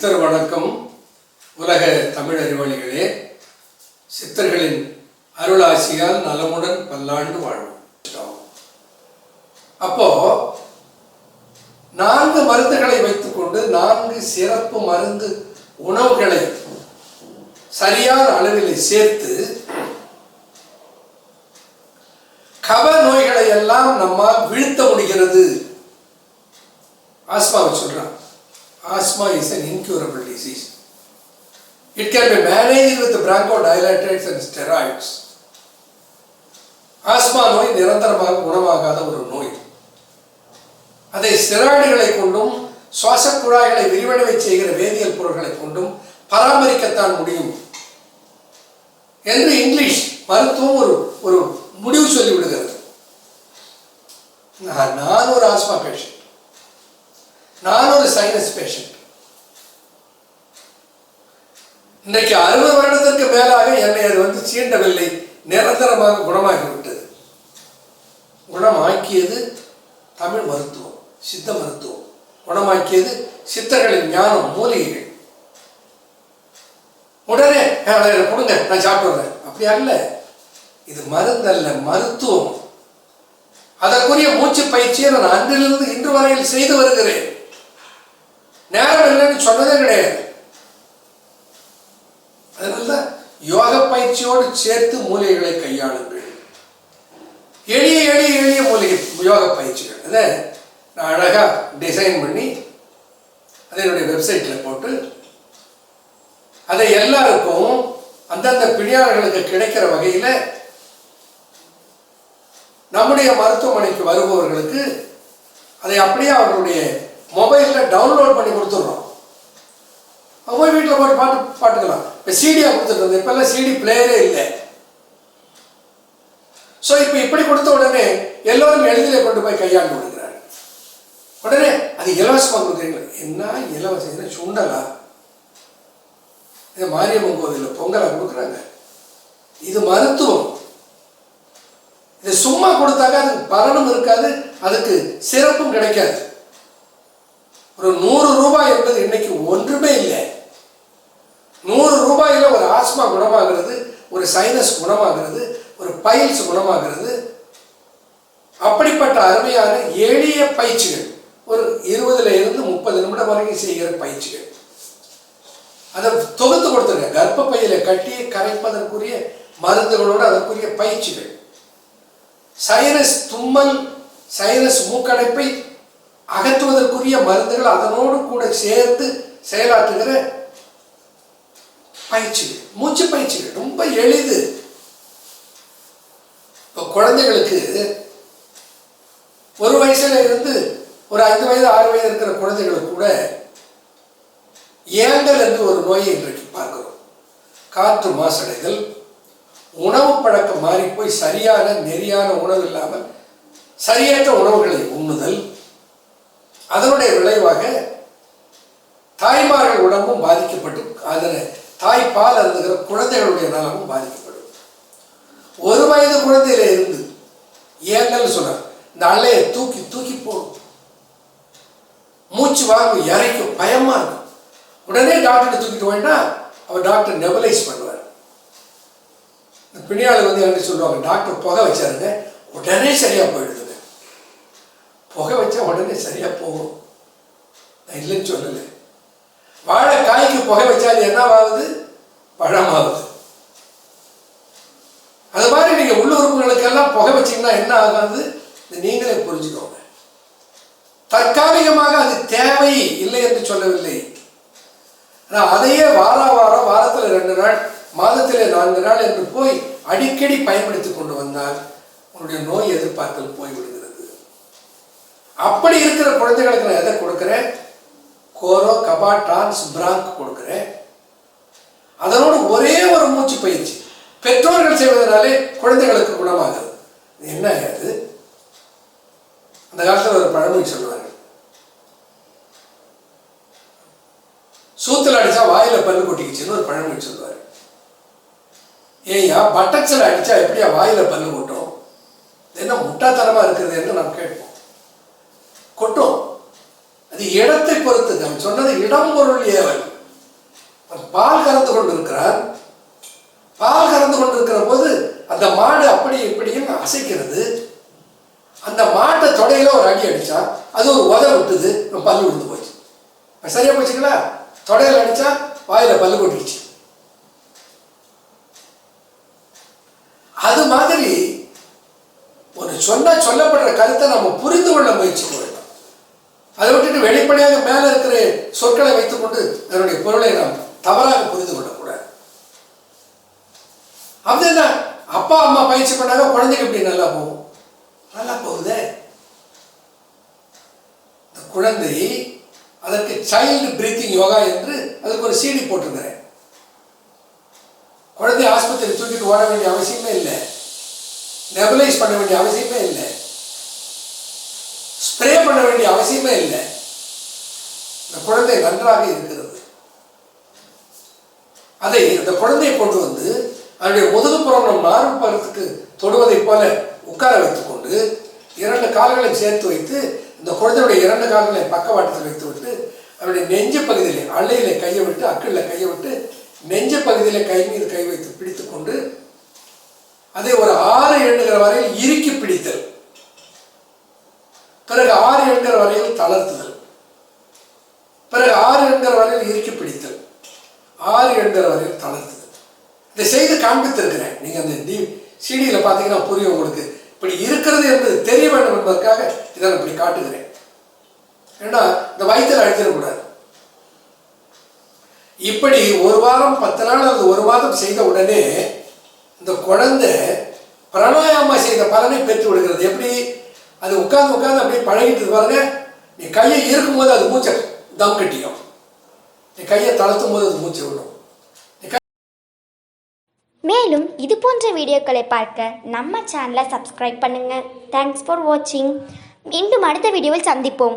சித்தர் வணக்கம் உலக தமிழ் அறிவாளிகளே. சித்தர்களின் அருளாசியால் நலமுடன் பல்லாண்டு வாழ்வோம். அப்போ நான்கு மருந்துகளை வைத்துக்கொண்டு நான்கு சிறப்பு மருந்து உணவுகளை சரியான அளவில் சேர்த்து கவ நோய்களை எல்லாம் நம்மால் வீழ்த்த முடிகிறது. ஆஸ்மாவை சொல்றான். Asthma is an incurable disease. It can be managed with bronchodilators and steroids. Asthma நோய் நிரந்தரமாக குணமாகாத ஒரு நோய். அதை ஸ்டெராய்டுகளை கொண்டும் சுவாச குழாய்களை விரிவடைவை செய்கிற வேதியியல் பொருட்களை கொண்டும் பராமரிக்கத்தான் முடியும். என்று இங்கிலீஷ் மருத்துவம் ஒரு ஒரு முடிவு சொல்லி விடுகிறது நான் ஒரு ஆஸ்மா பேஷன் நான் ஒரு சைனஸ் பேஷண்ட் இன்றைக்கு அறுபது வருடத்திற்கு மேலாக என்னை அது வந்து சீண்டவில்லை. நிரந்தரமாக குணமாகிவிட்டது. குணமாக்கியது தமிழ் மருத்துவம் சித்த மருத்துவம். குணமாக்கியது சித்தர்களின் ஞானம் மூலிகைகள். உடனே "அஹ், கொடுங்க நான் சாப்பிடுறேன். அப்படி அல்ல. இது மருந்தல்ல மருத்துவம். அதற்குரிய மூச்சு பயிற்சியை நான் அன்றிலிருந்து இன்று வரையில் செய்து வருகிறேன். சொன்னதே கிடையாது. அதனால யோக பயிற்சியோடு சேர்த்து மூலிகைகளை கையாளுங்கள். எளிய எளிய எளிய மூலிகை யோக பயிற்சிகள். அதை நான் அழகாக டிசைன் பண்ணி அதை என்னுடைய வெப்சைட்டில் போட்டு அதை எல்லாருக்கும் அந்தந்த பிணியாளர்களுக்கு கிடைக்கிற வகையில் நம்முடைய மருத்துவமனைக்கு வருபவர்களுக்கு அதை அப்படியே அவர்களுடைய மொபைலில் டவுன்லோட் பண்ணி கொடுத்துட்றோம். போய் வீட்டில் போய் பாட்டு பாட்டுக்கலாம். இப்போ சிடியாக கொடுத்துட்டு இப்போல்லாம் சிடி பிளேயரே இல்லை. ஸோ இப்போ இப்படி கொடுத்த உடனே எல்லோரும் எளிதில் கொண்டு போய் கையாண்டு விடுகிறாங்க உடனே அது இலவசமாக கொடுக்குறீங்களா? என்ன இலவசம்? என்ன சுண்டலா? இது மாரியம்மன் கோவிலில் பொங்கலாக கொடுக்குறாங்க. இது மருத்துவம். இது சும்மா கொடுத்தாக்க அதுக்கு பலனும் இருக்காது அதுக்கு சிறப்பும் கிடைக்காது. ஒரு நூறு ரூபாய் என்பது இன்னைக்கு ஒன்றுமே இல்லை. நூறு ரூபாயில ஒரு ஆஸ்மா குணமாகிறது ஒரு சைனஸ் குணமாகிறது ஒரு பைல்ஸ் குணமாகிறது. அப்படிப்பட்ட அருமையான எளிய பயிற்சிகள் ஒரு இருபதுல இருந்து முப்பது நிமிடம் வரைக்கும் செய்கிற பயிற்சிகள். அதை தொகுத்து கொடுத்துருங்க. கர்ப்பப்பையில கட்டி கரைப்பதற்குரிய மருந்துகளோடு அதற்குரிய பயிற்சிகள். சைனஸ் தும்மல் சைனஸ் மூக்கடைப்பை அகற்றுவதற்குரிய மருந்துகள் அதனோடு கூட சேர்த்து செயலாற்றுகிற பயிற்சிகள் மூச்சு பயிற்சிகள். ரொம்ப எளிது. இப்போ குழந்தைகளுக்கு ஒரு வயசுல இருந்து ஒரு ஐந்து வயது ஆறு வயது இருக்கிற குழந்தைகளுக்கு கூட ஏங்கல் என்று ஒரு நோயை இன்றைக்கு பார்க்கிறோம். காற்று மாசடைதல் உணவு பழக்கம் மாறிப்போய் போய் சரியான நெறியான உணவு இல்லாமல் சரியற்ற உணவுகளை உண்ணுதல் அதனுடைய விளைவாக தாய்மார்கள் உடம்பும் பாதிக்கப்பட்டு அதில் தாய்ப்பால் அருந்துகிற குழந்தைகளுடைய நலமும் பாதிக்கப்படும். ஒரு வயது குழந்தையில இருந்து ஏங்கல் சொன்னார். இந்த தூக்கி தூக்கி போடும். மூச்சு வாங்கும் இறைக்கும். பயமா இருக்கும். உடனே டாக்டர் தூக்கிட்டு போயிட்டா அவர் டாக்டர் நெபலைஸ் பண்ணுவார். இந்த பிணியாளர் வந்து என்ன சொல்லுவாங்க? டாக்டர் புகை வச்சாருங்க. உடனே சரியா போயிடுது. புகை வச்சா உடனே சரியாக போகும். நான் இல்லைன்னு சொல்லலை. வாழைக்காய்க்கு புகை வச்சால் என்னவாகுது பழமாகுது அது மாதிரி நீங்கள் உள்ளுறுப்புகளுக்கெல்லாம் புகை வச்சீங்கன்னா என்ன ஆகாது? நீங்களே புரிஞ்சுக்கோங்க. தற்காலிகமாக அது தேவை இல்லை என்று சொல்லவில்லை. ஆனால் அதையே வார வாரம் வாரத்தில் ரெண்டு நாள் மாதத்திலே நான்கு நாள் என்று போய் அடிக்கடி பயன்படுத்தி கொண்டு வந்தால் உன்னுடைய நோய் எதிர்பார்த்தல் போய்விடுது. அப்படி இருக்கிற குழந்தைகளுக்கு நான் எதை கொடுக்குறேன்? கோரோ கபா டான்ஸ் பிராங்க் கொடுக்குறேன். அதனோடு ஒரே ஒரு மூச்சு பயிற்சி. பெற்றோர்கள் செய்வதனாலே குழந்தைகளுக்கு குணமாகுது என்ன அது? அந்த காலத்தில் ஒரு பழமொழி சொல்லுவாங்க சூத்துல அடித்தா வாயில் பல்லு கொட்டிக்கிச்சுன்னு ஒரு பழமொழி சொல்லுவார் ஏய்யா பட்டக்ஸில் அடிச்சா எப்படியா வாயில பல்லு கொட்டும்? என்ன முட்டாத்தனமாக இருக்குது என்று நாம் கேட்போம். இடத்தை பொறுத்து அவன் சொன்னது இடம் பொருள் ஏவல். பால் கறந்து கொண்டிருக்கிறார். பால் கறந்து கொண்டு இருக்கிற போது அந்த மாடு அப்படி இப்படின்னு அசைக்கிறது. அந்த மாட்டை தொடையில ஒரு அடி அடிச்சா அது ஒரு உத விட்டுது. பல்லு விழுந்து போச்சு. சரியா போச்சுங்களா? தொடையில அடிச்சா வாயில பல்லு கொட்டிடுச்சு. அது மாதிரி ஒரு சொன்ன சொல்லப்படுற கருத்தை நம்ம புரிந்து கொள்ள முயற்சி அதை விட்டுட்டு வெளிப்படையாக மேலே இருக்கிற சொற்களை வைத்துக்கொண்டு அதனுடைய பொருளை நாம் தவறாக புரிந்து கொள்ளக்கூடாது. அப்படி என்ன அப்பா அம்மா பயிற்சி பண்ணாங்க குழந்தைக்கு எப்படி நல்லா போகும்? நல்லா போகுதே. இந்த குழந்தை அதற்கு சைல்டு பிரீத்திங் யோகா என்று அதுக்கு ஒரு சீடி போட்டிருக்கிறேன். குழந்தை ஆஸ்பத்திரி தூக்கிட்டு ஓட வேண்டிய அவசியமே இல்லை. நெபலைஸ் பண்ண வேண்டிய அவசியமே இல்லை. ஸ்ப்ரே பண்ண வேண்டிய அவசியமே இல்லை. இந்த குழந்தை நன்றாக இருக்கிறது. அதை அந்த குழந்தையை கொண்டு வந்து அதனுடைய முதுகுப்புறம் நம் மார்பகத்துக்கு தொடுவதைப் போல உட்கார வைத்துக்கொண்டு இரண்டு கால்களை சேர்த்து வைத்து இந்த குழந்தையுடைய இரண்டு கால்களை பக்கவாட்டத்தில் வைத்து விட்டு அவருடைய நெஞ்சு பகுதியிலே அள்ளையில கையை விட்டு அக்கிளில் கையை விட்டு நெஞ்சு பகுதியில் கை மீது கை வைத்து பிடித்துக்கொண்டு அதை ஒரு ஆறு எண்ணுகிற வரையில் இறுக்கி பிடித்தல். பிறகு ஆறு என்கிற வரையில் தளர்த்துதல். பிறகு ஆறு என்கிற வரையில் இறுக்கி பிடித்தல். ஆறு என்கிற வரையில் தளர்த்துதல். இதை செய்து காண்பித்திருக்கிறேன். நீங்கள் அந்த டி சிடியில் பார்த்தீங்கன்னா புரியும் உங்களுக்கு. இப்படி இருக்கிறது என்பது தெரிய வேண்டும் என்பதற்காக இதை நான் இப்படி காட்டுகிறேன். ஏன்னா இந்த வயிற்றில் அழிச்சிடக்கூடாது இப்படி ஒரு வாரம் பத்து நாள் அல்லது ஒரு மாதம் செய்த உடனே இந்த குழந்தை பிராணாயாமம் செய்த பலனை பெற்று விடுகிறது எப்படி? அது உட்காந்து உட்காந்து அப்படியே பழகிட்டு பாருங்க. நீ கையை இருக்கும் போது அது மூச்சை தம் கட்டியும் நீ கையை தளர்த்தும் போது அது மூச்சை விடும். மேலும் இது போன்ற வீடியோக்களை பார்க்க நம்ம சேனலை சப்ஸ்கிரைப் பண்ணுங்கள் தேங்க்ஸ் ஃபார் வாட்சிங் மீண்டும் அடுத்த வீடியோவில் சந்திப்போம்.